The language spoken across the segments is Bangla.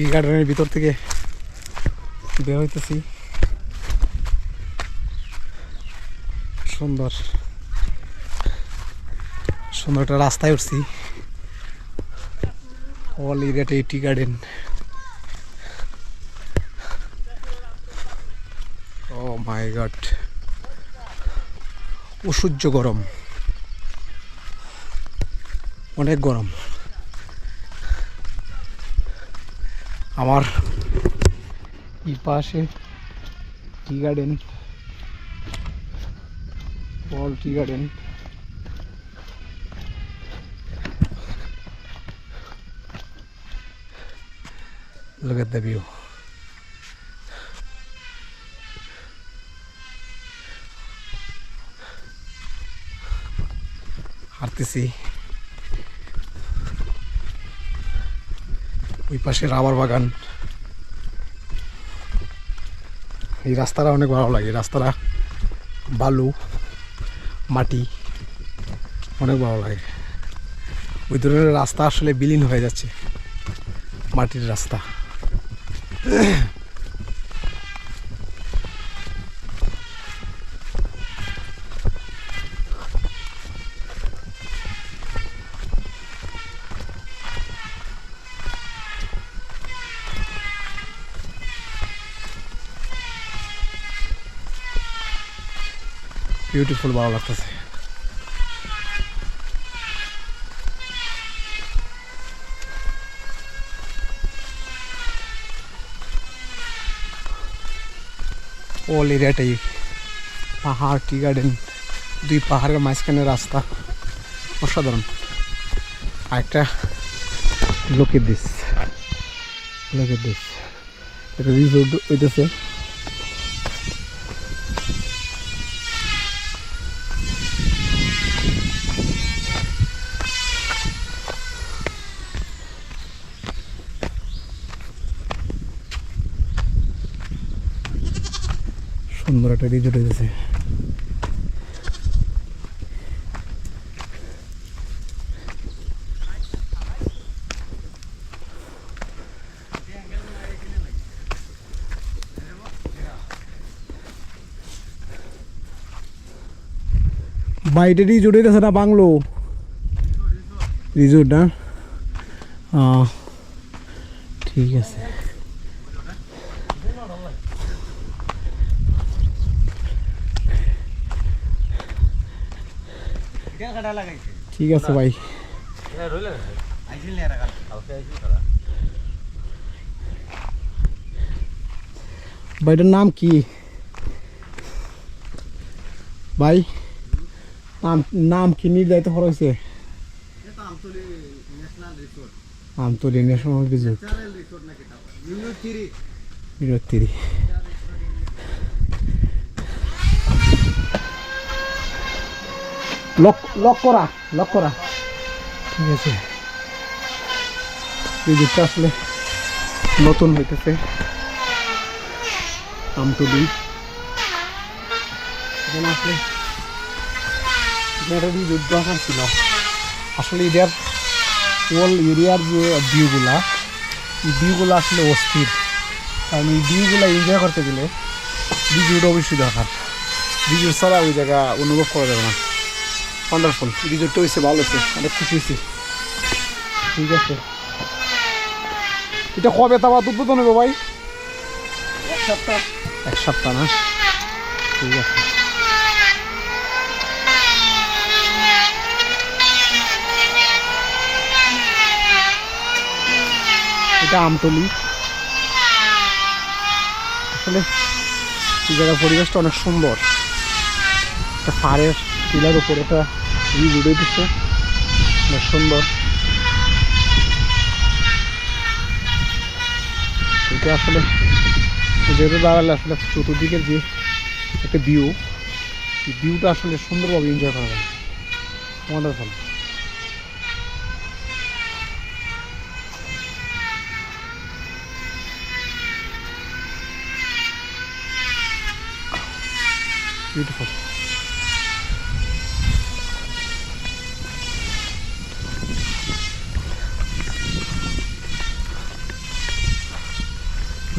টি গার্ডেনের ভিতর থেকে বের হইতেছি। সুন্দর। সুন্দর একটা রাস্তায় উঠছি। অল এরিয়াটা tea garden O my god অসহ্য গরম। অনেক গরম। আমার এই পাশে tea garden all tea garden Look at the view. হাঁটতেছি ওই পাশে রাবার বাগান। এই রাস্তাটা অনেক ভালো লাগে। রাস্তাটা বালু, মাটি অনেক ভালো লাগে। ওই ধরনের রাস্তা আসলে বিলীন হয়ে যাচ্ছে। মাটির রাস্তা। বিউটিফুল ভালো লাগতেছে। অল এরিয়াটাই পাহাড় টি গার্ডেন দুই পাহাড়ের মাঝখানে রাস্তা। অসাধারণ। আরেকটা লোকের দিস লোকের দিস একটা রিসোর্ট হইতেছে। সুন্দর একটা রিজোর্ট হইতেছে। বাইরে রিজোর্ট হইতেছে না বাংলো? রিজোর্ট না? ঠিক আছে। ঠিক আছে ভাই। ভাইটার নাম কি? ভাই নাম নাম কি নির্ধারিত করা হয়েছে? আমতলি ন্যাশনাল রিজোর্ট বিরক্তিরি লক লক করা লক করা। ঠিক আছে। এই রিজোর্টটা আসলে নতুন হইতেছে। আমতলি এখানে আসলে এখানে রিজোর্ট দরকার ছিল, আসলে এটার ওল এরিয়ার যে ভিউগুলা এই ভিউগুলো আসলে অস্থির। কারণ এই ভিউগুলো এনজয় করতে গেলে রিজোর্ট অবশ্যই দরকার। রিজোর্ট ছাড়া ওই জায়গা অনুভব করা যাবে না। ওয়ান্ডারফুল রিজোর্টটা হয়েছে ভালো হয়েছে অনেক খুশি হয়েছি ঠিক আছে। এটা কবে তাবা উদ্বোধন হবে ভাই? এক সপ্তাহ। এক সপ্তাহ না? ঠিক আছে। এটা আমতলি। আসলে এই জায়গার পরিবেশটা অনেক সুন্দর। একটা পাহাড়ের টিলার উপরে একটা ভিউ উঠে দিচ্ছে সুন্দর। এটা আসলে যেহেতু দাঁড়ালে আসলে চতুর্দিকের যে একটা ভিউ ভিউটা আসলে সুন্দরভাবে এনজয় করা যায়। Wonderful beautiful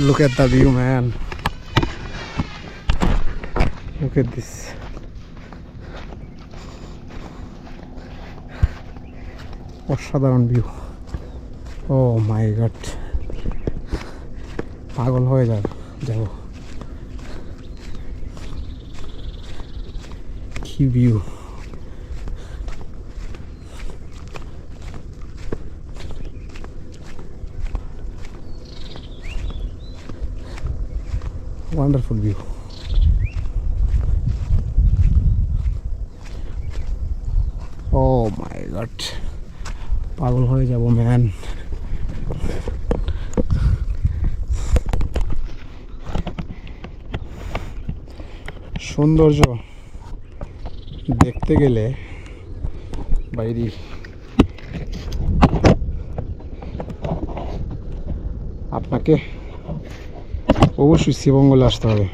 Look at the view, man. Look at this. অসাধারণ ভিউ ও মাই গড পাগল হয়ে যাব যাব কি view wonderful view oh my God পাগল হয়ে যাব ম্যান সৌন্দর্য দেখতে গেলে বাইরে আপনাকে অবশ্যই শিবঙ্গলে আসতে হবে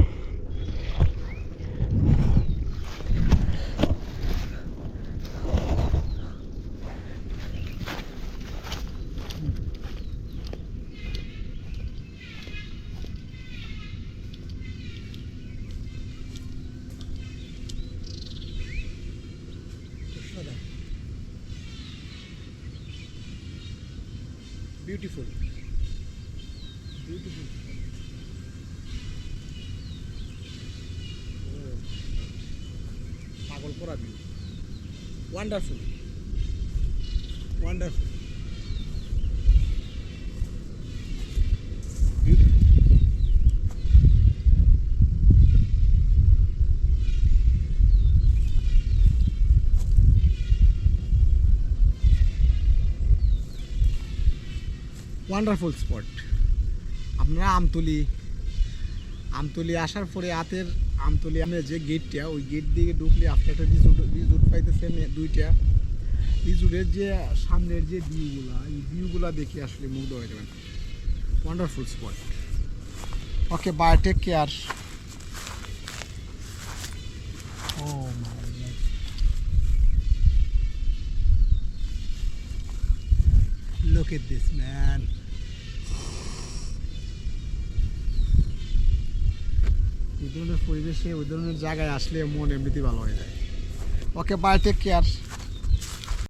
বিউটিফুল বিউটিফুল পাগল করা view wonderful wonderful wonderful spot আপনারা আমতলি আমতলি আসার পরে হাতের আমতলি আমরা যে গেটটা, ওই গেট দিয়ে ঢুকলে আপনি একটা রিজোর্ট রিজোর্ট পাইতেছেন দুইটা। রিজোর্টের যে সামনের যে ভিউগুলা এই ভিউগুলা দেখে আসলে মুগ্ধ হয়ে যাবেন। Wonderful spot okay bye take care oh Look at this, man. এই ধরনের পরিবেশে, ওই ধরনের জায়গায় আসলে মন এমনিতেই ভালো হয়ে যায়। ওকে বাই টেক কেয়ার